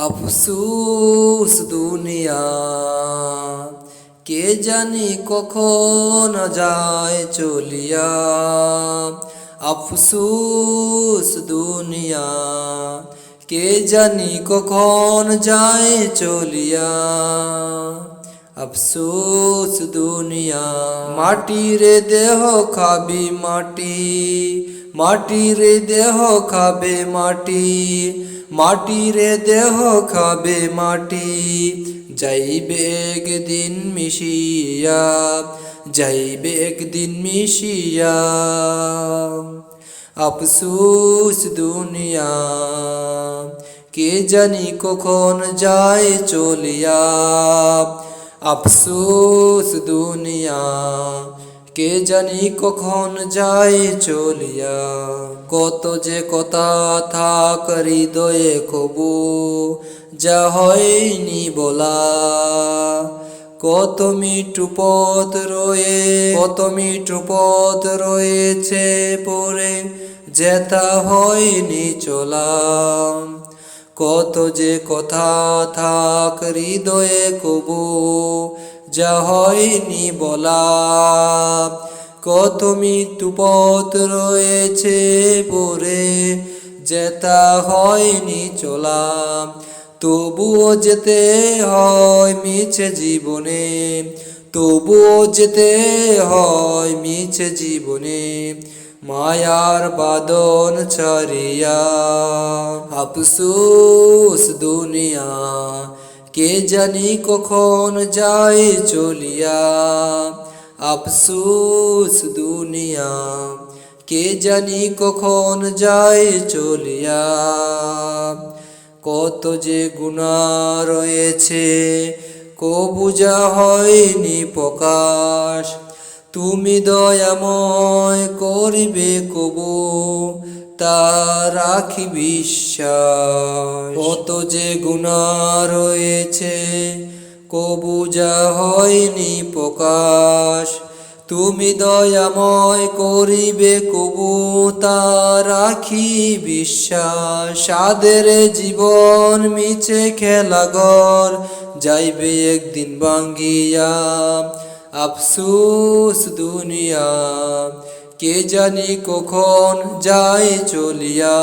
আফসুস দুনিয়া কে জানি কখন যায় চলিয়া আফসুস দুনিয়া কে জানি কখন যায় চলিয়া আফসোস দুনিয়া মাটির দেহ খাবি মাটি মাটির দেহ খাবে মাটি, মাটির দেহ খাবে মাটি। যাইবে একদিন মিশিয়া যাইবে একদিন মিশিয়া। আফসোস দুনিয়া, কে জানি কখন যায় চলিয়া। আফসোস দুনিয়া কে জানি কখন যায় চলিয়া, কত যে কথা থাক হৃদয়ে কবু, যা হয়নি বলা। কত মিটু পথ রয়ে, কত মিটু পথ রয়েছে পরে যেতা হয়নি চলা। কত যে কথা থাক হৃদয়ে কবু যা হয়নি বলা। কত মৃত্যু পথ রয়েছে পরে যেতা হয়নি চলা। তবুও যেতে হয় মিছে জীবনে, তবুও যেতে হয় মিছে জীবনে, মায়ার বাদন ছাড়িয়া। আফসোস দুনিয়া কে জানি কখন যায় চলিয়া? আফসুস দুনিয়া, কে জানি কখন যায় চলিয়া? কত যে গুণা রয়েছে কবুজা হয়নি প্রকাশ। তুমি দয়াময় করিবে কবু তা রাখি বিশ্বাস। কত যে গুণা রয়েছে কবুজা হয়নি প্রকাশ। তুমি দয়াময় করিবে, কবু তা রাখি বিশ্বাস। সাদের জীবন মিছে খেলাঘর যাইবে একদিন ভাঙ্গিয়া। আফসুস দুনিয়া। কে জানি কখন যায় চলিয়া।